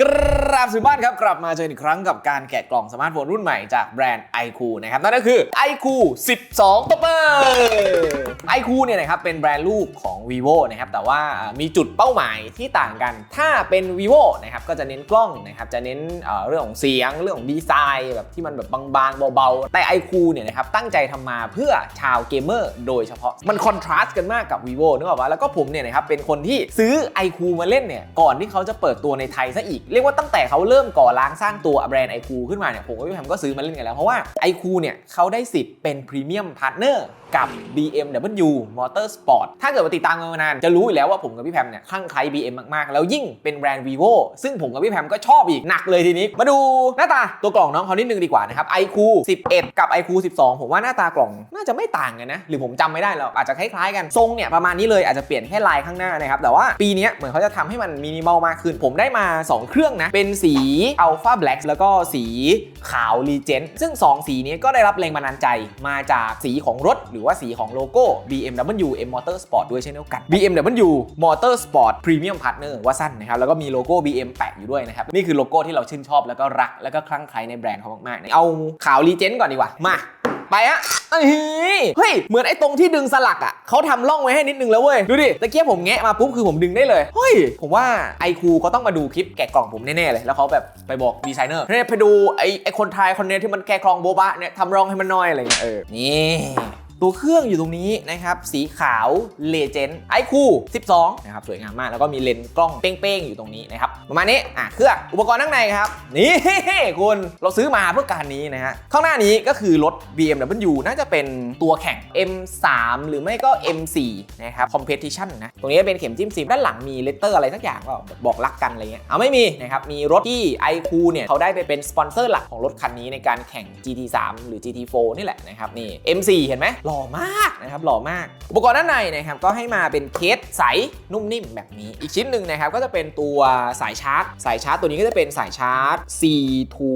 ก ราบสุบ้านครับ กลับมาเจออีกครั้งกับการแกะกล่องสมาร์ทโฟนรุ่นใหม่จากแบรนด์ iQ นะครับ นั่นก็คือ iQ 12 Topper iQ เนี่ยนะครับเป็นแบรนด์ลูกของ vivo นะครับแต่ว่ามีจุดเป้าหมายที่ต่างกัน ถ้าเป็น vivo นะครับก็จะเน้นกล้องนะครับจะเน้นเเรื่องของเสียงเรื่องของดีไซน์แบบที่มันแบบบางๆเบาๆแต่ iQ เนี่ยนะครับตั้งใจทำมาเพื่อชาวเกมเมอร์โดยเฉพาะมันคอนทราสต์กันมากกับ vivo นึกออกปะแล้วก็ผมเนี่ยนะครับเป็นคนที่ซื้อ iQ มาเล่นเนี่ยก่อนที่เขาจะเปิดตัวในไทยซะอีกเรียกว่าตั้งแต่แต่เขาเริ่มก่อร่างสร้างตัวแบรนด์ iQ ขึ้นมาเนี่ยผมกับพี่แพมก็ซื้อมาเล่นกันแล้ว เพราะว่า iQ เนี่ยเขาได้สิทธิ์เป็นพรีเมียมพาร์ทเนอร์กับ BMW Motorsport ถ้าเกิดว่าติดตามกันมานาน จะรู้อยู่แล้วว่าผมกับพี่แพมเนี่ยคลั่งไคล้ BM มากๆ แล้วยิ่งเป็นแบรนด์ vivo ซึ่งผมกับพี่แพมก็ชอบอีกหนักเลยทีนี้ มาดูหน้าตาตัวกล่องน้องเขานิดนึงดีกว่านะครับ iQ 11 กับ iQ 12 ผมว่าหน้าตากล่องน่าจะไม่ต่างกันนะ หรือผมจำไม่ได้แล้วอาจจะคล้ายๆกันทรงเนี่ยประมาณนี้เลยอาจจะเปลี่ยนแค่ลายข้างหน้านะครับแต่ว่าปีนี้เหมือนเขาจะทำให้มันมินิมอลมากขึ้น ผมได้มา 2 เครื่องนะเป็นสีอัลฟาแบล็กแล้วก็สีขาวรีเจนซึ่ง 2 สีนี้ก็ได้รับแรงบันดาลใจมาจากสีของรถ หรือว่าสีของโลโก้ BMW M Motorsport ด้วยเช่นเดียวกัน BMW Motorsport Premium Partner ว่าสั้นนะครับ แล้วก็มีโลโก้ BM แปะอยู่ด้วยนะครับ นี่คือโลโก้ที่เราชื่นชอบแล้วก็รัก แล้วก็คลั่งไคล้ในแบรนด์เขามากๆ เอาขาวรีเจนก่อนดีกว่า มา ไปอะเอ้ยเฮ้ย เหมือนไอ้ตรงที่ดึงสลักอะเขาทำร่องไว้ให้นิดนึงแล้วเว้ย ดูดิ ตะเกียบผมแงะมาปุ๊บคือผมดึงได้เลย เฮ้ย ผมว่าไอคูเขาต้องมาดูคลิปแกะกล่องผมแน่ๆเลย แล้วเขาแบบไปบอกดีไซเนอร์เนี่ยไปดูไอ้ไอ้คนไทยคนเนี้ยที่มันแกะกล่องโบบะเนี่ยทำร่องให้มันหน่อยอะไรอย่างเงี้ยเออ นี่ ตัวเครื่องอยู่ตรงนี้นะครับสีขาวเลเจนด์ไอคู12นะครับสวยงามมากแล้วก็มีเลนส์กล้องเป้งๆอยู่ตรงนี้นะครับประมาณนี้อะเครื่องอุปกรณ์ข้างในครับนี่คุณเราซื้อมาเพื่อการนี้นะฮะข้างหน้านี้ก็คือรถ BMW น่าจะเป็นตัวแข่ง M3 หรือไม่ก็ M4 นะครับ Competition นะตรงนี้เป็นเข็มจิ้มซิมด้านหลังมีเลตเตอร์อะไรสักอย่างก็บอกรักกันอะไรเงี้ยเอาไม่มีนะครับมีรถที่ iQ เนี่ยเขาได้ไปเป็นสปอนเซอร์หลักของรถคันนี้ในการแข่ง GT3 หรือ GT4 นี่แหละนะครับนี่ M4 เห็นไหมหล่อมากนะครับหล่อมาก อุปกรณ์ด้านในนะครับก็ให้มาเป็นเคสใสนุ่มนิ่มแบบนี้ อีกชิ้นหนึ่งนะครับก็จะเป็นตัวสายชาร์จ สายชาร์จตัวนี้ก็จะเป็นสายชาร์จ C to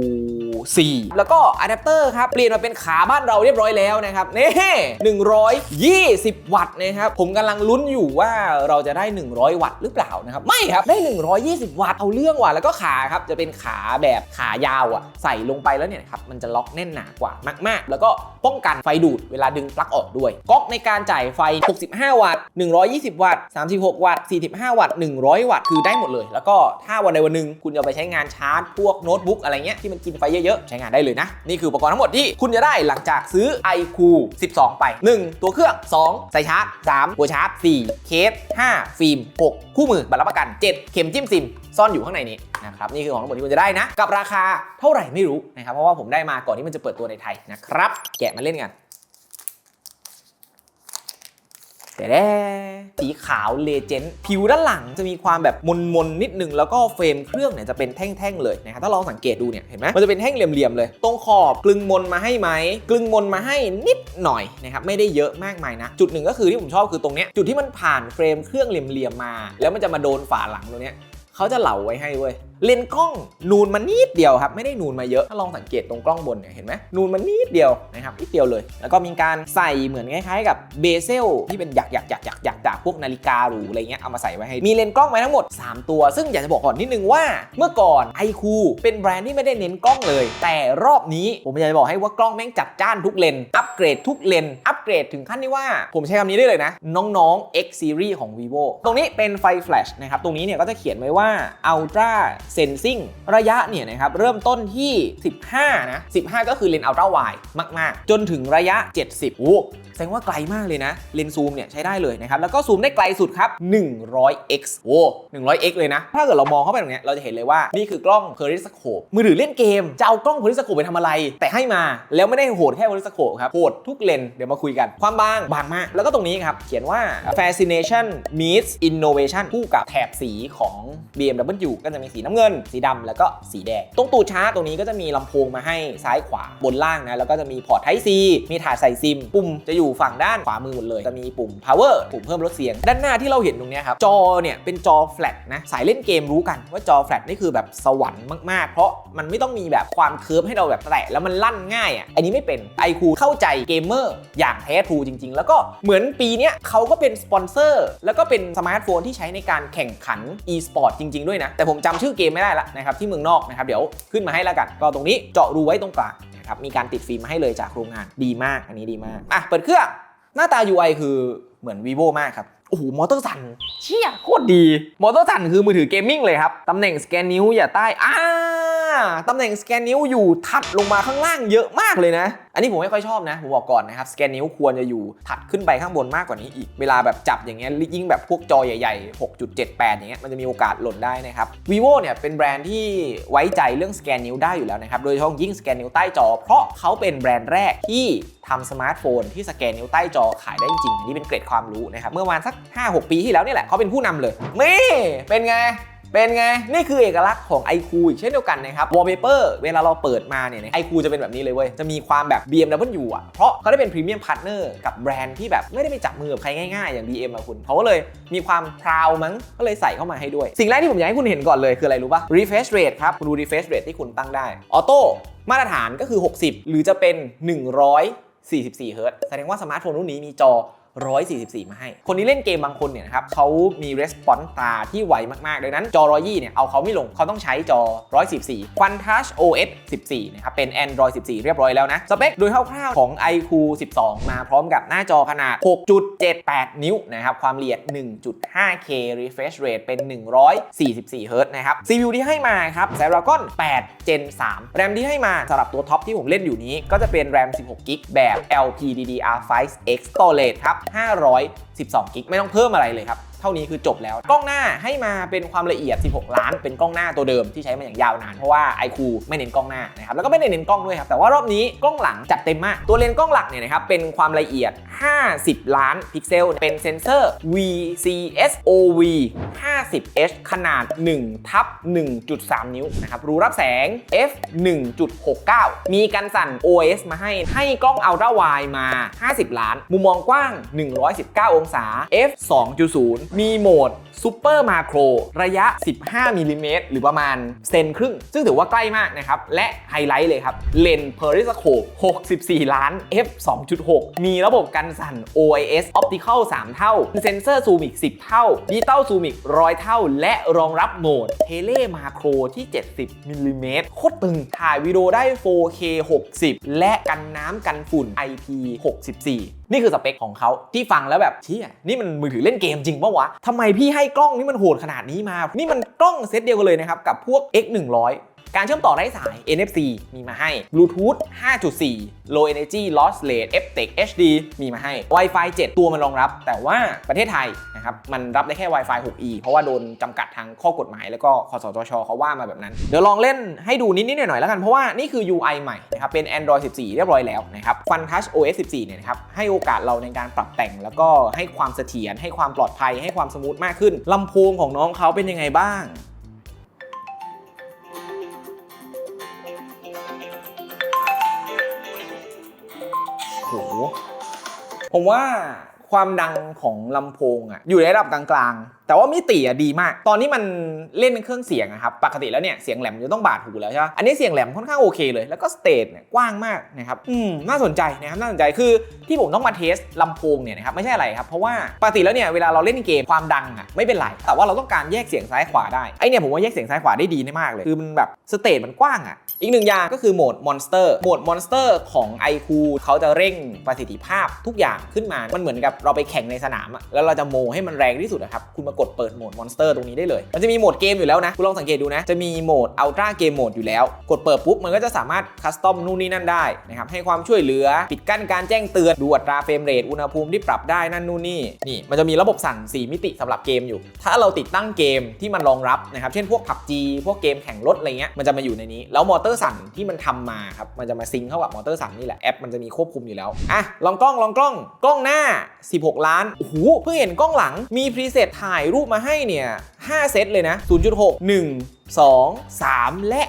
C แล้วก็อะแดปเตอร์ครับเปลี่ยนมาเป็นขาบ้านเราเรียบร้อยแล้วนะครับนี่120 วัตต์นะครับผมกำลังลุ้นอยู่ว่าเราจะได้ 100 วัตต์หรือเปล่านะครับไม่ครับได้ 120 วัตต์เอาเรื่องว่ะแล้วก็ขาครับจะเป็นขาแบบขายาวอะใส่ลงไปแล้วเนี่ยครับมันจะล็อกแน่นหนากว่ามาก ๆ แล้วก็ป้องกันไฟดูดเวลาดึงปลั๊กออกด้วยก๊อกในการจ่ายไฟ 65 วัตต์ 120 วัตต์ 36 วัตต์ 45 วัตต์ 100 วัตต์ คือได้หมดเลย แล้วก็ถ้าวันใดวันหนึ่งคุณจะไปใช้งานชาร์จ พวกโน้ตบุ๊กอะไรเงี้ยที่มันกินไฟเยอะๆ ใช้งานได้เลยนะ นี่คืออุปกรณ์ทั้งหมดที่คุณจะได้หลังจากซื้อ iQ 12 ไป 1 ตัวเครื่อง2สายชาร์จ 3 หัวชาร์จ 4 เคส 5 ฟิล์ม 6 คู่มือบัตรรับประกัน 7 เข็มจิ้มซิม ซ่อนอยู่ข้างในนี้นะครับนี่คือของทั้งหมดที่คุณจะได้นะ กับราคาเท่าไหร่ไม่รู้นะครับเพราะว่าผมได้มาก่อนที่มันจะเปิดตัวในไทยนะครับแกะมาเล่นกัน แต่แด้สีขาวเลเจนด์ผิวด้านหลังจะมีความแบบมนมนนิดนึง แล้วก็เฟรมเครื่องเนี่ยจะเป็นแท่งๆเลยนะครับถ้าลองสังเกตดูเนี่ยเห็นไหมมันจะเป็นแท่งเหลี่ยมๆเลย ตรงขอบกลึงมนมาให้ไหมกลึงมนมาให้นิดหน่อยนะครับไม่ได้เยอะมากมายนะ จุดหนึ่งก็คือที่ผมชอบคือตรงเนี้ยจุดที่มันผ่านเฟรมเครื่องเหลี่ยมๆมา แล้วมันจะมาโดนฝาหลังตรงเนี้ยเขาจะเหลาไว้ให้เว้ย เลนกล้องนูนมานิดเดียวครับไม่ได้นูนมาเยอะถ้าลองสังเกตตรงกล้องบนเนี่ยเห็นไหมนูนมานิดเดียวนะครับนิดเดียวเลย แล้วก็มีการใส่เหมือนคล้ายๆกับเบเซลที่เป็นหยักหยักหยักหยักหยักจากพวกนาฬิกาหรูอะไรเงี้ยเอามาใส่ไว้ให้มีเลนกล้องไว้ทั้งหมด 3 ตัว ซึ่งอยากจะบอกก่อนนิดนึงว่า เมื่อก่อน iQ เป็นแบรนด์ที่ไม่ได้เน้นกล้องเลย แต่รอบนี้ผมอยากจะบอกให้ว่ากล้องแม่งจัดจ้านทุกเลนอัปเกรดทุกเลนอัปเกรดถึงขั้นที่ว่าผมใช้คำนี้ได้เลยนะ น้องๆ X Series ของ vivo ตรงนี้เป็นไฟแฟลชนะครับตรงนี้เนี่ยก็จะเขียนไว้ว่า Ultra Sensing ระยะเนี่ยนะครับเริ่มต้นที่ 15 นะ 15 ก็คือเลนส์อัลตร้าไวมาก ๆ จนถึงระยะ 70โอ้แสดงว่าไกลมากเลยนะ เลนส์ซูมเนี่ยใช้ได้เลยนะครับ แล้วก็ซูมได้ไกลสุดครับ 100x โอ้ 100x เลยนะ ถ้าเกิดเรามองเข้าไปตรงเนี้ยเราจะเห็นเลยว่านี่คือกล้อง periscope มือถือเล่นเกม จะเอากล้อง periscope ไปทำอะไร แต่ให้มาแล้วไม่ได้โหดแค่ periscope ครับโหดทุกเลนส์เดี๋ยวมาคุยกันความบางบางมาก แล้วก็ตรงนี้ครับเขียนว่า fascination meets innovation คู่กับแถบสีของ BMW ก็จะมีสีน้ำเงินสีดำแล้วก็สีแดง ตรงตูดชาร์จตรงนี้ก็จะมีลำโพงมาให้ซ้ายขวาบนล่างนะ แล้วก็จะมีพอร์ต Type C มีถาดใส่ซิม ปุ่มจะอยู่ฝั่งด้านขวามือหมดเลย จะมีปุ่ม power ปุ่มเพิ่มลดเสียง ด้านหน้าที่เราเห็นตรงนี้ครับ จอเนี่ยเป็นจอแฟลตนะ สายเล่นเกมรู้กันว่าจอแฟลตนี่คือแบบสวรรค์มากๆ เพราะมันไม่ต้องมีแบบความเคิร์ฟให้เราแบบแตะแล้วมันลั่นง่ายอะ อันนี้ไม่เป็น iQ เข้าใจเกมเมอร์อย่างแท้ทรูจริง ๆ แล้วก็เหมือนปีเนี้ยเขาก็เป็นสปอนเซอร์แล้วก็เป็นสมาร์ทโฟนที่ใช้ในการแข่งขัน e-sport จริง ๆ ด้วยนะ แต่ผมจำชื่อเกมมไม่ได้ละนะครับที่เมืองนอกนะครับเดี๋ยวขึ้นมาให้แล้วกัน ก็ตรงนี้เจาะรูไว้ตรงกลางนะครับมีการติดฟิล์มมาให้เลยจากโรงงานดีมาก อันนี้ดีมากอะเปิดเครื่องหน้าตา UI คือเหมือน vivo มากครับโอ้โห มอเตอร์สันเชี่ยโคตรดี มอเตอร์สันคือมือถือเกมมิ่งเลยครับ ตำแหน่งสแกนนิ้วอย่าใต้อ่าตำแหน่งสแกนนิ้วอยู่ถัดลงมาข้างล่างเยอะมากเลยนะ นนี้ผมไม่ค่อยชอบนะ ผมบอกก่อนนะครับ สแกนนิ้วควรจะอยู่ถัดขึ้นไปข้างบนมากกว่านี้อีก เวลาแบบจับอย่างเงี้ยยิ่งแบบพวกจอใหญ่ๆ 6.78 อย่างเงี้ยมันจะมีโอกาสหล่นได้นะครับ vivo เนี่ยเป็นแบรนด์ที่ไว้ใจเรื่องสแกนนิ้วได้อยู่แล้วนะครับ โดยเฉพาะยิ่งสแกนนิ้วใต้จอ เพราะเขาเป็นแบรนด์แรกที่ทำสมาร์ทโฟนที่สแกนนิ้วใต้จอขายได้จริงอันนี้เป็นเกร็ดความรู้นะครับ เมื่อวานสัก 5-6 ปีที่แล้วนี่แหละเขาเป็นผู้นำเลยนี่เป็นไง เป็นไง นี่คือเอกลักษณ์ของ iQ อีกเช่นเดียวกันนะครับ wallpaper เวลาเราเปิดมาเนี่ย iQ จะเป็นแบบนี้เลยเว้ย จะมีความแบบ BMW อะ เพราะเขาได้เป็นพรีเมียมพาร์ทเนอร์กับแบรนด์ที่แบบไม่ได้ไปจับมือกับใครง่ายๆ อย่าง BM อะคุณเขาก็เลยมีความพราวมั้งก็เลยใส่เข้ามาให้ด้วย สิ่งแรกที่ผมอยากให้คุณเห็นก่อนเลยคืออะไรรู้ป่ะ refresh rate ครับคุณดู refresh rate ที่คุณตั้งได้ออโต้มาตรฐานก็คือ 60 หรือจะเป็น 144เฮิร์ตแสดงว่าสมาร์ทโฟนรุ่นนี้มีจอ 144 มาให้ คนที่เล่นเกมบางคนเนี่ยนะครับเขามี response ตาที่ไวมากๆ ดังนั้นจอ120เนี่ยเอาเขาไม่ลงเขาต้องใช้จอ 144 Quad Touch OS 14 นะครับ เป็น Android 14 เรียบร้อยแล้วนะ สเปคโดยคร่าวๆของ iQ 12 มาพร้อมกับหน้าจอขนาด 6.78 นิ้วนะครับ ความละเอียด 1.5K refresh rate เป็น 144เฮิร์ตนะครับ CPU ที่ให้มาครับ Snapdragon 8 Gen 3 แรมที่ให้มาสำหรับตัวท็อปที่ผมเล่นอยู่นี้ ก็จะเป็นแรม 16กิกแบบ LPDDR5X Storage ครับ512 กิก ไม่ต้องเพิ่มอะไรเลยครับ เท่านี้คือจบแล้ว กล้องหน้าให้มาเป็นความละเอียด 16 ล้าน เป็นกล้องหน้าตัวเดิมที่ใช้มาอย่างยาวนาน เพราะว่า iQ ไม่เน้นกล้องหน้านะครับ แล้วก็ไม่ได้เน้นกล้องด้วยครับ แต่ว่ารอบนี้กล้องหลังจัดเต็มมาก ตัวเลนส์กล้องหลักเนี่ยนะครับ เป็นความละเอียด 50 ล้านพิกเซล เป็นเซนเซอร์ VCS OV 50H ขนาด1ทับ1.3 นิ้วนะครับรูรับแสง f 1.69 มีกันสั่น OS มาให้ ให้กล้อง Ultra Wide มา 50 ล้าน มุมมองกว้าง 119 องศา f 2.0มีโหมด Super Macro รระยะ 15มิลลิเมตรหรือประมาณเซนครึ่ง ซึ่งถือว่าใกล้มากนะครับ และไฮไลท์เลยครับ เลนส์ Periscope 64 ล้าน f 2.6 มีระบบกันสั่น OIS Optical 3 เท่า เซนเซอร์ซูมอีก 10 เท่าดิจิตอลซูมอีก 100 เท่า และรองรับโหมด Tele Macro ที่ 70มิลลิเมตรโคตรตึง ถ่ายวิดีโอได้ 4K 60 และกันน้ำกันฝุ่น IP 64 นี่คือสเปคของเขาที่ฟังแล้วแบบเชี่ยนี่มันมือถือเล่นเกมจริงปะวะทำไมพี่ให้กล้องนี่มันโหดขนาดนี้มา นี่มันกล้องเซตเดียวกันเลยนะครับกับพวก X 1 0 0 การเชื่อมต่อไร้สาย NFC มีมาให้ Bluetooth 5.4 Low Energy Lossless FTech HD มีมาให้ Wi-Fi 7 ตัวมันรองรับ แต่ว่าประเทศไทยนะครับมันรับได้แค่ Wi-Fi 6E เพราะว่าโดนจำกัดทางข้อกฎหมาย แล้วก็คสชเขาว่ามาแบบนั้น เดี๋ยวลองเล่นให้ดูนิดๆหน่อยๆแล้วกัน เพราะว่านี่คือ UI ใหม่นะครับเป็น Android 14 เรียบร้อยแล้วนะครับ Fun Touch OS 14 เนี่ยนะครับให้โอกาสเราในการปรับแต่ง แล้วก็ให้ความเสถียรให้ความปลอดภัยให้ความสมูทมากขึ้นลำโพงของน้องเขาเป็นยังไงบ้าง ผมว่า ความดังของลำโพงอะอยู่ในระดับกลางๆ แต่ว่ามิติอะดีมาก ตอนนี้มันเล่นเป็นเครื่องเสียงอะครับ ปกติแล้วเนี่ยเสียงแหลมจะต้องบาดหูแล้วใช่ไหมอันนี้เสียงแหลมค่อนข้างโอเคเลย แล้วก็สเตจเนี่ยกว้างมากนะครับ อืม น่าสนใจนะครับ น่าสนใจ คือที่ผมต้องมาเทสลำโพงเนี่ยนะครับไม่ใช่อะไรครับ เพราะว่าปกติแล้วเนี่ยเวลาเราเล่นเกมความดังอะไม่เป็นไร แต่ว่าเราต้องการแยกเสียงซ้ายขวาได้ ไอเนี่ยผมว่าแยกเสียงซ้ายขวาได้ดีมากเลย คือมันแบบสเตจมันกว้างอะอีกหนึ่งอย่างก็คือโหมด Monster โหมด Monster ของ iQ เขาจะเร่งประสิทธิภาพทุกอย่างขึ้นมา มันเหมือนกับเราไปแข่งในสนามอะแล้วเราจะโมให้มันแรงที่สุดนะครับคุณมากดเปิดโหมด Monster ตรงนี้ได้เลย มันจะมีโหมดเกมอยู่แล้วนะคุณลองสังเกตดูนะ จะมีโหมด Ultra Game Mode อยู่แล้ว กดเปิดปุ๊บมันก็จะสามารถคัสตอมนู่นนี่นั่นได้นะครับให้ความช่วยเหลือปิดกั้นการแจ้งเตือนดูอัตราเฟรมเรทอุณหภูมิที่ปรับได้นั่นนู่นนี่นี่มันจะมีระบบสั่น4มิติสำหรับเกมอยู่ ถ้าเราติดตั้งเกมที่มันรองรับนะครับเช่นพวก PUBG พวกเกมแข่งรถอะไรเงี้ยมันจะมาอยู่ในนี้ แล้วมอเตอร์สั่นที่มันทำมาครับมันจะมาซิงเข้ากับมอเตอร์สั่นนี่แหละแอปมันจะมีควบคุมอยู่แล้วอะลองกล้องลองกล้องกล้องหน้า16 ล้านโอ้โหเพิ่งเห็นกล้องหลังมีพรีเซตถ่ายรูปมาให้เนี่ย5เซตเลยนะ 0.6 1 2 3 และ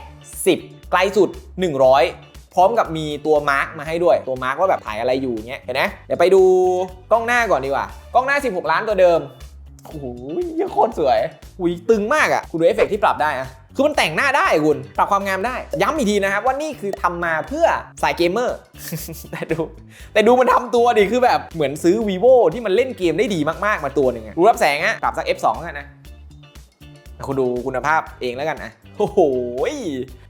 10 ไกลสุด 100พร้อมกับมีตัวมาร์กมาให้ด้วย ตัวมาร์กว่าแบบถ่ายอะไรอยู่เงี้ยเห็นไหมเดี๋ยวไปดูกล้องหน้าก่อนดีกว่า กล้องหน้า 16 ล้านตัวเดิมโอ้โหยังโคตรสวยหุยตึงมากอะ่ะ คุณดูเอฟเฟกต์ที่ปรับได้อะ คือมันแต่งหน้าได้คุณปรับความงามได้ ย้ำอีกทีนะครับว่านี่คือทำมาเพื่อสายเกมเมอร์แต่ดู แต่ดูมันทำตัวดิคือแบบเหมือนซื้อ vivo ที่มันเล่นเกมได้ดีมากๆ มาตัวหนึ่งรูรับแสงอะปรับสัก f2 กันนะคุณดูคุณภาพเองแล้วกันนะโอ้โห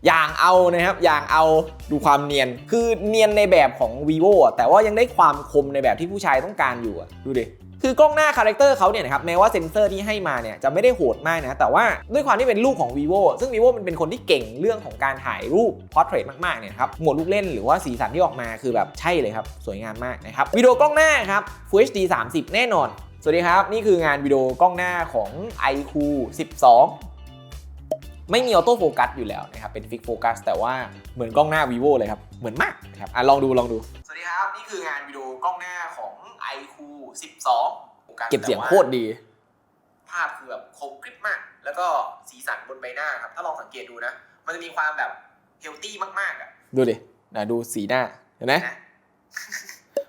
อย่างเอานะครับ อย่างเอาดูความเนียน คือเนียนในแบบของ vivo แต่ว่ายังได้ความคมในแบบที่ผู้ชายต้องการอยู่อะดูดิ คือกล้องหน้าคาแรคเตอร์เขาเนี่ยนะครับแม้ว่าเซ็นเซอร์ที่ให้มาเนี่ยจะไม่ได้โหดมากนะแต่ว่าด้วยความที่เป็นลูกของ vivo ซึ่ง vivo มันเป็นคนที่เก่งเรื่องของการถ่ายรูป portrait มากๆเนี่ยครับหมวดลูกเล่นหรือว่าสีสันที่ออกมาคือแบบใช่เลยครับสวยงามมากนะครับวิดีโอกล้องหน้าครับ Full HD 30 แน่นอน สวัสดีครับ นี่คืองานวิดีโอกล้องหน้าของ iQ 12ไม่มีออโต้โฟกัสอยู่แล้วนะครับเป็นฟิกโฟกัสแต่ว่าเหมือนกล้องหน้า vivo เลยครับ เหมือนมากนะครับอะลองดูลองดู สวัสดีครับ นี่คืองานวิดีโอกล้องหน้าของ iQ 12เก็บเสียงโคตรดี ภาพคือแบบคมกริบมาก แล้วก็สีสันบนใบหน้าครับ ถ้าลองสังเกตดูนะ มันจะมีความแบบเฮลตี้มากๆอะ ดูดินะดูสีหน้า เห็นไหม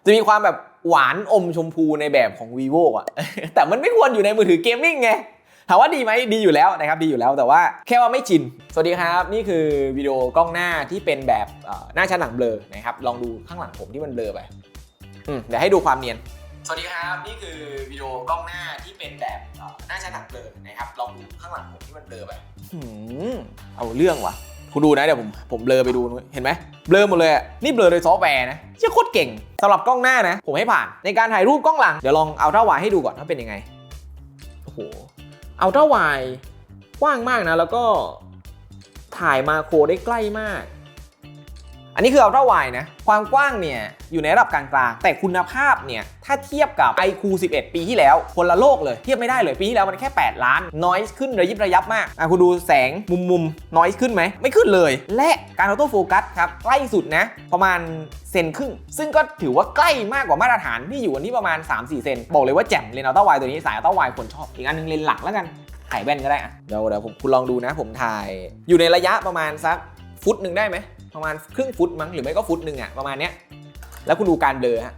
จะมีความแบบหวานอมชมพูในแบบของ vivo อะ แต่มันไม่ควรอยู่ในมือถือเกมมิ่งไง ถามว่าดีไหมดีอยู่แล้วนะครับ ดีอยู่แล้วแต่ว่าแค่ว่าไม่ชิน สวัสดีครับ นี่คือวิดีโอกล้องหน้าที่เป็นแบบเอ่อหน้าชั้นหลังเบลอนะครับ ลองดูข้างหลังผมที่มันเบลอไป อืมเดี๋ยวให้ดูความเนียน สวัสดีครับนี่คือวิดีโอกล้องหน้าที่เป็นแบบเอ่อหน้าชั้นหลังเบลอนะครับลองดูข้างหลังผมที่มันเบลอไปหืมเอาเรื่องว่ะคุณดูนะเดี๋ยวผมผมเบลอไปดูนู้นเห็นไหมเบลอหมดเลยอะนี่เบลอโดยซอฟต์แวร์นะเชี่ยโคตรเก่งสำหรับกล้องหน้านะ ผมให้ผ่านในการถ่ายรูปกล้องหลัง เดี๋ยวลองเอาเท่าวายให้ดูก่อนว่าเป็นยังไง โอ้โหอัลตร้าไวด์กว้างมากนะ แล้วก็ถ่ายมาโครได้ใกล้มาก อันนี้คืออัลตร้าไวด์นะ ความกว้างเนี่ยอยู่ในระดับกลางๆ แต่คุณภาพเนี่ยถ้าเทียบกับ iQ 11 ปีที่แล้ว คนละโลกเลยเทียบไม่ได้เลยปีที่แล้วมันแค่ 8 ล้านน้อยขึ้นระยิบระยับมากอะคุณดูแสงมุมมุมน้อยขึ้นไหม ไม่ขึ้นเลย และการออโต้โฟกัสครับใกล้สุดนะ ประมาณเซนครึ่ง ซึ่งก็ถือว่าใกล้มากกว่ามาตรฐานที่อยู่กันที่ประมาณ 3-4 เซนบอกเลยว่าแจ่มเลนส์อัลตร้าไวตัวนี้สายอัลตร้าไวคนชอบอีกอันหนึงเลนส์หลักแล้วกันถ่ายแว่นก็ได้อะเดี๋ยวเดี๋ยวผมคุณลองดูนะ ผมถ่ายอยู่ในระยะประมาณสักฟุตหนึ่งได้ไหม ประมาณครึ่งฟุตมั้งหรือไม่ก็ฟุตหนึ่งอะประมาณเนี้ยแล้วคุณดูการเบลอฮะ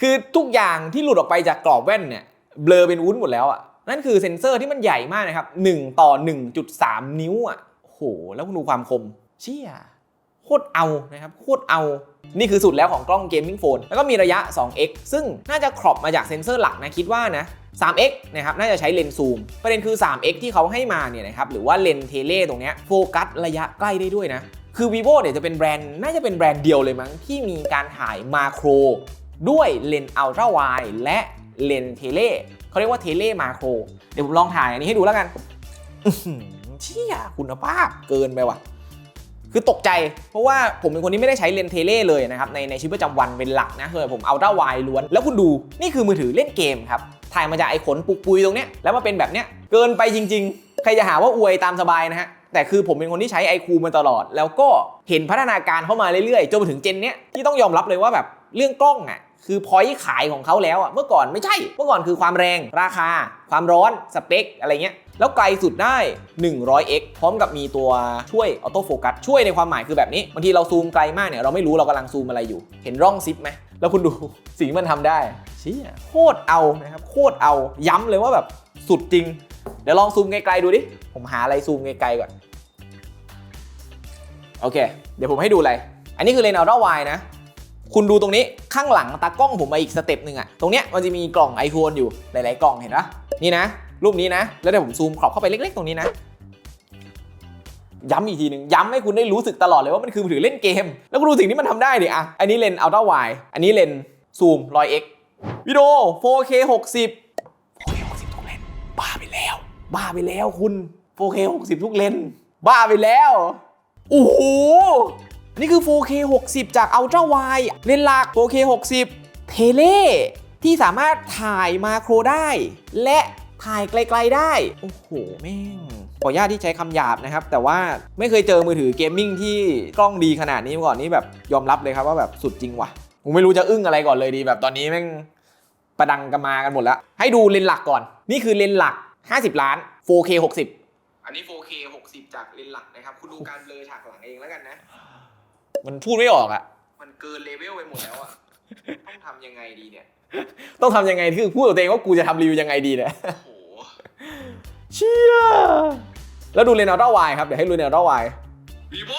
คือทุกอย่างที่หลุดออกไปจากกรอบแว่นเนี่ยเบลอเป็นวุ้นหมดแล้วอะนั่นคือเซ็นเซอร์ที่มันใหญ่มากนะครับ1ต่อ 1.3 นิ้วอะโอ้โหแล้วคุณดูความคม เชี่ยโคตรเอานะครับโคตรเอานี่คือสุดแล้วของกล้องเกมมิ่งโฟนแล้วก็มีระยะ 2x ซึ่งน่าจะครอปมาจากเซ็นเซอร์หลักนะคิดว่านะ 3x นะครับน่าจะใช้เลนส์ซูม ประเด็นคือ 3x ที่เขาให้มาเนี่ยนะครับหรือว่าเลนส์เทเลตรงเนี้ยโฟกัสระยะใกล้ได้ด้วยนะ คือ vivo เนี่ยจะเป็นแบรนด์น่าจะเป็นแบรนด์เดียวเลยมั้งที่มีการถ่ายมาโครด้วยเลนส์อัลตร้าไวและเลนส์เทเลเขาเรียกว่าเทเลมาโครเดี๋ยวผมลองถ่ายอันนี้ให้ดูแล้วกันอื้อหือเชี่ยคุณภาพเกินไปว่ะ คือตกใจ เพราะว่าผมเป็นคนที่ไม่ได้ใช้เลนส์เทเล่เลยนะครับ ในในชีวิตประจำวันเป็นหลักนะคือผมเอาด้าไวล้วน แล้วคุณดูนี่คือมือถือเล่นเกมครับ ถ่ายมาจากไอ้ขนปุกปุยตรงเนี้ยแล้วมาเป็นแบบเนี้ยเกินไปจริง ๆ ใครจะหาว่าอวยตามสบายนะฮะแต่คือผมเป็นคนที่ใช้ไอคูมาตลอด แล้วก็เห็นพัฒนาการเข้ามาเรื่อยๆจนมาถึงเจนเนี้ยที่ต้องยอมรับเลยว่าแบบเรื่องกล้องอะคือพอยขายของเขาแล้วอะเมื่อก่อนไม่ใช่ เมื่อก่อนคือความแรงราคา ความร้อนสเปคอะไรเงี้ยแล้วไกลสุดได้ 100x พร้อมกับมีตัวช่วยออโต้โฟกัสช่วยในความหมายคือแบบนี้บางทีเราซูมไกลมากเนี่ยเราไม่รู้เรากำลังซูมอะไรอยู่ เห็นร่องซิปไหมแล้วคุณดูสิ่งมันทำได้ ชี่ยโคตรเอานะครับโคตรเอาย้ำเลยว่าแบบสุดจริง เดี๋ยวลองซูมไกลๆดูดิ ผมหาอะไรซูมไกลๆก่อน โอเค เดี๋ยวผมให้ดูอะไร อันนี้คือเลนส์อัลตร้าไวนะ คุณดูตรงนี้ข้างหลังตากล้องผมมาอีกสเต็ปหนึ่งอะตรงเนี้ยมันจะมีกล่อง iPhone อยู่หลาย ๆ กล่องเห็นปะนี่นะ รูปนี้นะ แล้วเดี๋ยวผมซูมขอบเข้าไปเล็ก ๆ ตรงนี้นะย้ำอีกทีหนึ่งย้ำให้คุณได้รู้สึกตลอดเลยว่ามันคือมือถือเล่นเกม แล้วคุณดูสิ่งที่มันทำได้ดิอะอันนี้เลนส์อัลตร้าไวอันนี้เลนส์ซูม 100x วิดีโอ 4K 60 4K 60 ทุกเลนส์บ้าไปแล้ว บ้าไปแล้วคุณ 4K 60 ทุกเลนส์บ้าไปแล้วโอ้โหนี่คือ 4K 60 จาก Ultra Wide เลนส์หลัก 4K 60 เทเลที่สามารถถ่ายมาโครได้ และถ่ายไกล ๆได้ โอ้โห แม่ง ขออนุญาตที่ใช้คำหยาบนะครับ แต่ว่าไม่เคยเจอมือถือเกมมิ่งที่กล้องดีขนาดนี้มาก่อนนี่แบบยอมรับเลยครับว่าแบบสุดจริงว่ะผมไม่รู้จะอึ้งอะไรก่อนเลยดีแบบตอนนี้แม่ง ประดังกันมากันหมดแล้ว ให้ดูเลนส์หลักก่อน นี่คือเลนส์หลัก 50 ล้าน 4K 60 อันนี้ 4K 60 จากเลนส์หลักนะครับ คุณดูการเบลอฉากหลังเองแล้วกันนะ มันพูดไม่ออกอะมันเกินเลเวลไปหมดแล้วอะต้องทำยังไงดีเนี่ย ต้องทำยังไงคือพูดกับตัวเองว่ากูจะทำรีวิวยังไงดีเนี่ยโอ้โหเชี่ยแล้วดูเลนส์อัลตร้าไวครับ เดี๋ยวให้ดูเลนส์อัลตร้าไววีโว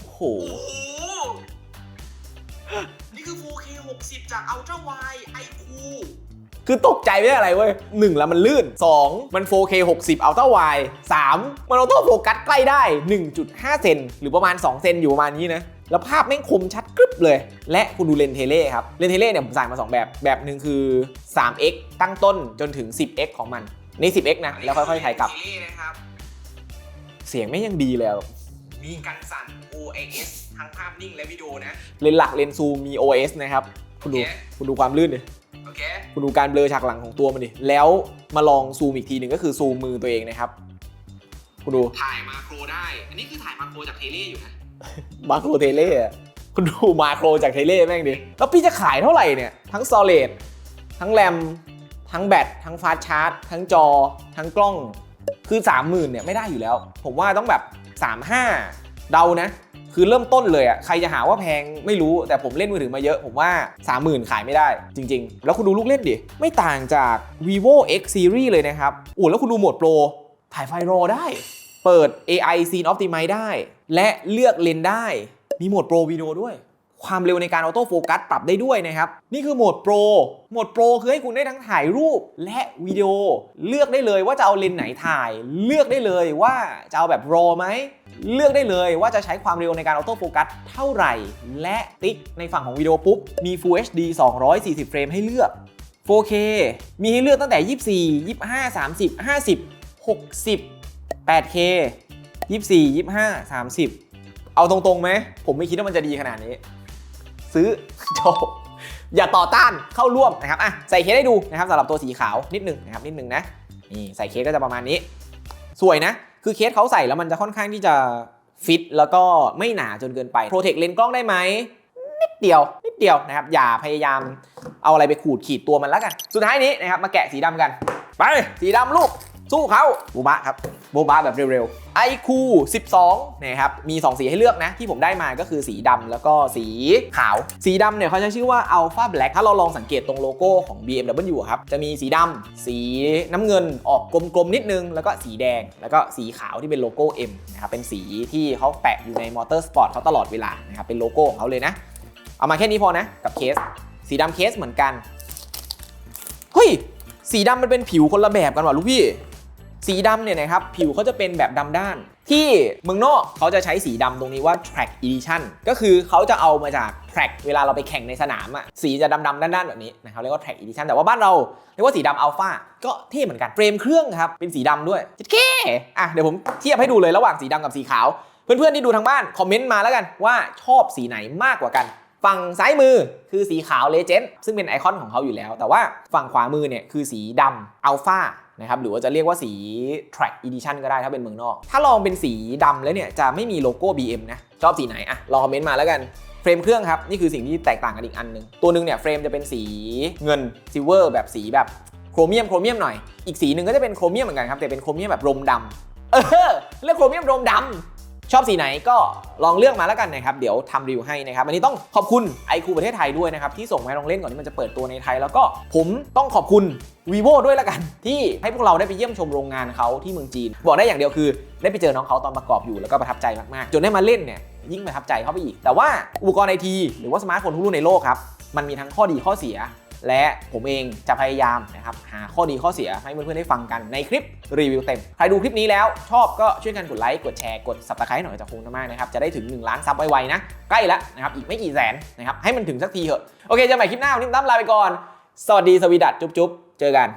โอ้โห 60 จาก Ultra Wide iQ คือตกใจไม่ได้อะไรเว้ยหนึ่งแล้วมันลื่น 2 มัน 4K 60 Ultra Wide 3 มันออโต้โฟกัสใกล้ได้ 1.5 เซนหรือประมาณ 2 เซนอยู่ประมาณนี้นะ แล้วภาพแม่งคมชัดกรึบเลย และคุณดูเลนส์เทเล่ครับ เลนส์เทเล่เนี่ยผมใส่มา 2 แบบ แบบหนึ่งคือ 3x ตั้งต้นจนถึง 10x ของมันนี่ 10x นะ แล้วค่อยๆถ่ายกลับนะครับเสียงไม่งยังดีเลยอะ มีกันสั่น OIS ทั้งภาพนิ่งและวิดีโอนะเลนส์หลักเลนส์ซูมมี OS นะครับคุณดูโอเคคุณดูความลื่นดิโอเคคุณดูการเบลอฉากหลังของตัวมันดิแล้วมาลองซูมอีกทีหนึ่งก็คือซูมมือตัวเองนะครับคุณดูถ่ายมาโครได้ อันนี้คือถ่ายมาโครจากเทเล่อยู่นะมาโครเทเล่อะคุณดูมาโครจากเทเล่แม่งดิแล้วพี่จะขายเท่าไหร่เนี่ยทั้ง s อ l เล d ทั้งแรมทั้งแบตทั้งฟาสชาร์จ ทั้งจอ ทั้งกล้องคือ 30,000เนี่ยไม่ได้อยู่แล้ว ผมว่าต้องแบบ 35 เดานะ คือเริ่มต้นเลยอะใครจะหาว่าแพงไม่รู้แต่ผมเล่นมือถือมาเยอะ ผมว่า 30,000 ขายไม่ได้จริง ๆ แล้วคุณดูลูกเล่นดิ ไม่ต่างจาก vivo x series เลยนะครับโอ้แล้วคุณดูโหมดโปรถ่ายไฟรอได้ เปิด AI Scene Optimize ได้ และเลือกเลนได้ มีโหมดโปรวิดีโอด้วย ความเร็วในการออโต้โฟกัสปรับได้ด้วยนะครับ นี่คือโหมดโปรโหมดโปรคือให้คุณได้ทั้งถ่ายรูปและวิดีโอ เลือกได้เลยว่าจะเอาเลนส์ไหนถ่าย เลือกได้เลยว่าจะเอาแบบ RAW ไหม เลือกได้เลยว่าจะใช้ความเร็วในการออโต้โฟกัสเท่าไหร่ และติ๊กในฝั่งของวิดีโอปุ๊บ มี Full HD 240 เฟรมให้เลือก 4K มีให้เลือกตั้งแต่ 24 25 30 50 60 8K 24 25 30 เอาตรงๆไหม ผมไม่คิดว่ามันจะดีขนาดนี้ ซื้อโจบอย่าต่อต้านเข้าร่วมนะครับอะใส่เคสให้ดูนะครับสำหรับตัวสีขาวนิดหนึงนะครับนิดหนึงนะนี่ใส่เคสก็จะประมาณนี้ สวยนะ คือเคสเขาใส่แล้วมันจะค่อนข้างที่จะฟิตแล้วก็ไม่หนาจนเกินไปโปรเทคเลนส์กล้องได้ไหมนิดเดียวนิดเดียวนะครับ อย่าพยายามเอาอะไรไปขูดขีดตัวมันแล้วกัน สุดท้ายนี้นะครับมาแกะสีดำกัน ไปสีดำลูก สู้เขาโบบะครับโบบะแบบเร็วๆ iQ 12นะครับมี 2 สีให้เลือกนะ ที่ผมได้มาก็คือสีดำแล้วก็สีขาว สีดำเนี่ยเขาใช้ชื่อว่า Alpha Black ถ้าเราลองสังเกตตรงโลโก้ของ BMW อะครับ จะมีสีดำสีน้ำเงินออกกลมๆนิดนึง แล้วก็สีแดง แล้วก็สีขาวที่เป็นโลโก้ M นะครับเป็นสีที่เขาแปะอยู่ในมอเตอร์สปอร์ตเขาตลอดเวลานะครับเป็นโลโก้ของเขาเลยนะ เอามาแค่นี้พอนะกับเคส สีดำเคสเหมือนกันเฮ้ยสีดำมันเป็นผิวคนละแบบกันว่ะลูกพี่ สีดำเนี่ยนะครับผิวเขาจะเป็นแบบดำด้าน ที่เมืองนอกเขาจะใช้สีดำตรงนี้ว่า track edition ก็คือเขาจะเอามาจาก track เวลาเราไปแข่งในสนามอะสีจะดำๆด้านๆแบบนี้นะครับเรียกว่า track edition แต่ว่าบ้านเราเรียกว่าสีดำ alpha ก็เท่เหมือนกันเฟรมเครื่องครับเป็นสีดำด้วยจิ๊ดเก้อะเดี๋ยวผมเทียบให้ดูเลยระหว่างสีดำกับสีขาว เพื่อนๆที่ดูทางบ้านคอมเมนต์มาแล้วกันว่าชอบสีไหนมากกว่ากันฝั่งซ้ายมือคือสีขาวเลเจนด์ซึ่งเป็นไอคอนของเขาอยู่แล้ว แต่ว่าฝั่งขวามือเนี่ยคือสีดำอัลฟา นะครับหรือว่าจะเรียกว่าสี Track Edition ก็ได้ถ้าเป็นเมืองนอก ถ้าลองเป็นสีดำแล้วเนี่ยจะไม่มีโลโก้ BM นะชอบสีไหนอะลองคอมเมนต์มาแล้วกันเฟรมเครื่องครับ นี่คือสิ่งที่แตกต่างกันอีกอันหนึง ตัวหนึงเนี่ยเฟรมจะเป็นสีเงินซิลเวอร์แบบสีแบบโครเมียมโครเมียมหน่อย อีกสีหนึ่งก็จะเป็นโครเมียมเหมือนกันครับแต่เป็นโครเมียมแบบรมดำเออเรียกโครเมียมรมดำ ชอบสีไหนก็ลองเลือกมาแล้วกันนะครับ เดี๋ยวทำรีวิวให้นะครับ อันนี้ต้องขอบคุณไอคูประเทศไทยด้วยนะครับที่ส่งมาลองเล่นก่อนที่มันจะเปิดตัวในไทย แล้วก็ผมต้องขอบคุณ vivo ด้วยล้วกัน ที่ให้พวกเราได้ไปเยี่ยมชมโรงงานเขาที่เมืองจีน บอกได้อย่างเดียวคือ ได้ไปเจอน้องเขาตอนประกอบอยู่แล้วก็ประทับใจมากๆ จนได้มาเล่นเนี่ยยิ่งประทับใจเข้าไปอีก แต่ว่าอุปกรณ์ไอทีหรือว่าสมาร์ทโฟนทุกรุ่นในโลกครับมันมีทั้งข้อดีข้อเสีย และผมเองจะพยายามนะครับหาข้อดีข้อเสียให้เพื่อนๆได้ฟังกันในคลิปรีวิวเต็ม ใครดูคลิปนี้แล้วชอบก็ช่วยกันกดไลค์กดแชร์กด subscribe หน่อยจะคงมากนะครับจะได้ถึง 1 ล้านซับไวๆนะ ใกล้แล้วนะครับอีกไม่กี่แสนนะครับให้มันถึงสักทีเถอะโอเคเจอกันใหม่คลิปหน้าวันนี้ตั้มลาไปก่อนสวัสดีสวีดัตจุ๊บๆเจอกัน